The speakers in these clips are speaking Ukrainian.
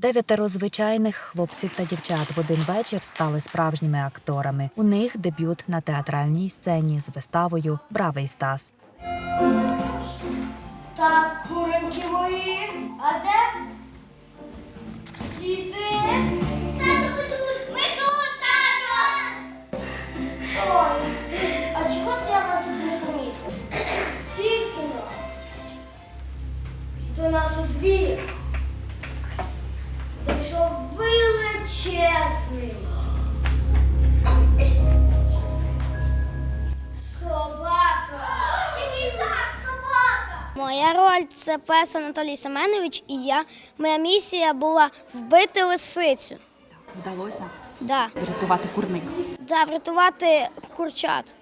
Дев'ятеро звичайних хлопців та дівчат в один вечір стали справжніми акторами. У них дебют на театральній сцені з виставою Бравий Стас. Так, куреньки мої, а де? Діти? Тато, тут! Ми тут, а чого це я вас не помітив? Тільки но. До нас у двір Моя роль це пес Анатолій Семенович, і я моя місія була вбити лисицю. Вдалося Да, врятувати курник. да, врятувати курчат.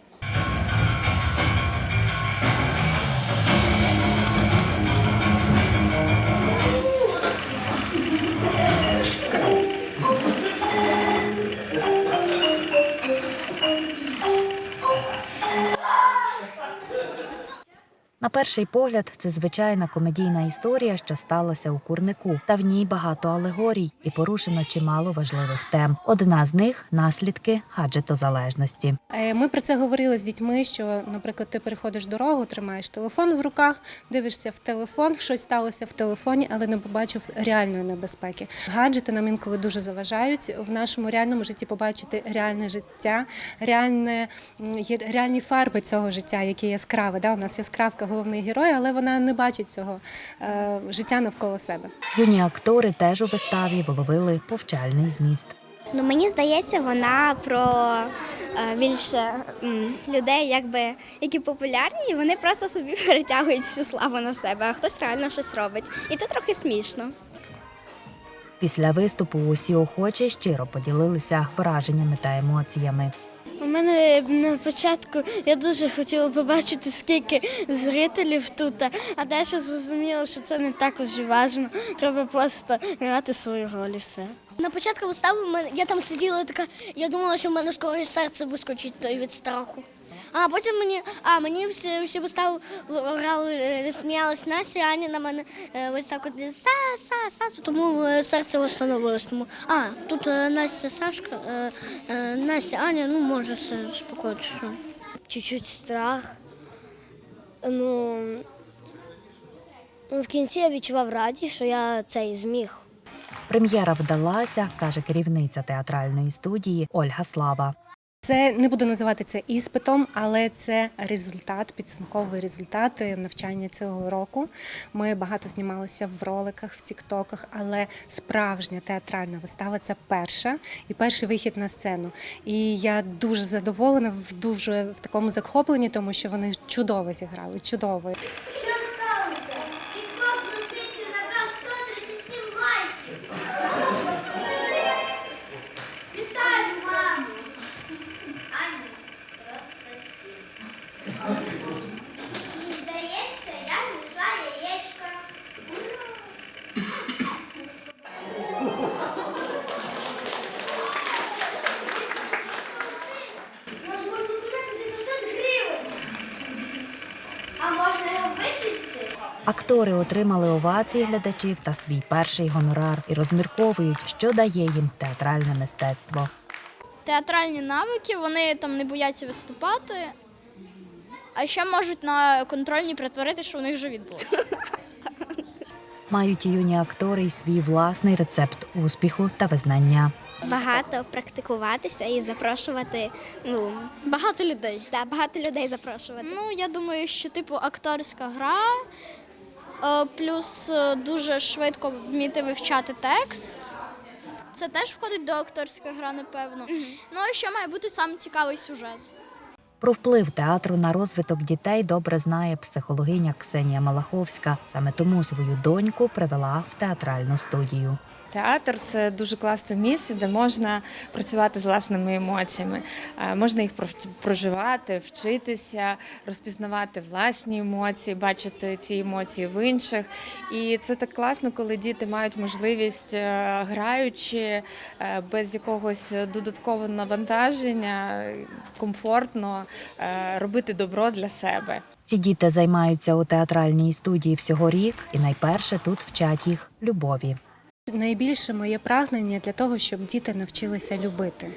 На перший погляд, це звичайна комедійна історія, що сталася у курнику. Та в ній багато алегорій і порушено чимало важливих тем. Одна з них наслідки гаджетозалежності. Е, Ми про це говорили з дітьми. Що, наприклад, ти переходиш дорогу, тримаєш телефон в руках, дивишся в телефон, щось сталося в телефоні, але не побачив реальної небезпеки. Гаджети нам інколи дуже заважають в нашому реальному житті побачити реальне життя, реальне реальні фарби цього життя, яке яскраве. Да? У нас яскравка головний герой, але вона не бачить цього е, життя навколо себе. Юні актори теж у виставі виловили повчальний зміст. Ну мені здається, вона про е, більше м, людей, якби які популярні, і вони просто собі перетягують всю славу на себе, а хтось реально щось робить. І це трохи смішно. Після виступу усі охочі щиро поділилися враженнями та емоціями. У мене на початку я дуже хотіла побачити, скільки зрителів тут, а далі зрозуміла, що це не так вже важливо. Треба просто грати свою роль і все. На початку вистави я там сиділа така, я думала, що в мене скоро серце вискочить той від страху. А потім мені, а мені всі, всі вистави грали, е, сміялись Настя, а Аня на мене е, ось так от са, са, са, тому е, серце остановилось. Тому, а, тут Настя, Сашка, Настя, Аня, ну може все заспокоїтися. Чуть-чуть страх. Ну, в кінці я відчував радість, що я цей зміг. Прем'єра вдалася, каже керівниця театральної студії Ольга Слава. Це не буду називати це іспитом, але це результат, підсумковий результат навчання цього року. Ми багато знімалися в роликах, в тіктоках, але справжня театральна вистава це перша і перший вихід на сцену. І я дуже задоволена, в дуже в такому захопленні, тому що вони чудово зіграли, чудово. Актори отримали овації глядачів та свій перший гонорар і розмірковують, що дає їм театральне мистецтво. театральні навики, вони там не бояться виступати, а ще можуть на контрольні притворити, що у них живіт болить. Мають і юні актори й свій власний рецепт успіху та визнання. Багато практикуватися і запрошувати. Ну, Багато людей. да, багато людей запрошувати. Ну, я думаю, що типу акторська гра, плюс е, дуже швидко вміти вивчати текст. Це теж входить до акторської гра, напевно. Ну, а ще має бути саме цікавий сюжет. Про вплив театру на розвиток дітей добре знає психологиня Ксенія Малаховська. Саме тому свою доньку привела в театральну студію. Театр це дуже класне місце, де можна працювати з власними емоціями. Е, Можна їх проживати, вчитися, розпізнавати власні емоції, бачити ці емоції в інших. І це так класно, коли діти мають можливість, е, граючи е, без якогось додаткового навантаження, комфортно робити добро для себе. Ці діти займаються у театральній студії всього рік, і найперше тут вчать їх любові. Найбільше моє прагнення для того, щоб діти навчилися любити.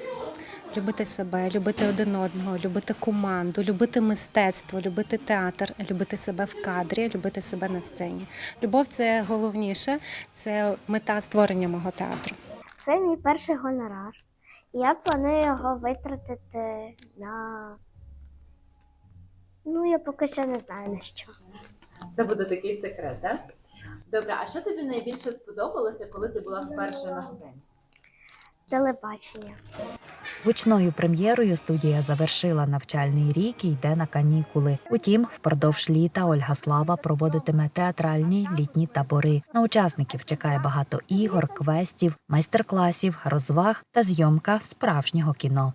Любити себе, любити один одного, любити команду, любити мистецтво, любити театр, любити себе в кадрі, любити себе на сцені. Любов це головніше, це мета створення мого театру. Це мій перший гонорар. Я планую його витратити на. Ну, я поки що не знаю на що. Це буде такий секрет, так? Добре, а що тобі найбільше сподобалося, коли ти була вперше на сцені? Телебачення. Гучною прем'єрою студія завершила навчальний рік і йде на канікули. Утім, впродовж літа Ольга Слава проводитиме театральні літні табори. На учасників чекає багато ігор, квестів, майстер-класів, розваг та зйомка справжнього кіно.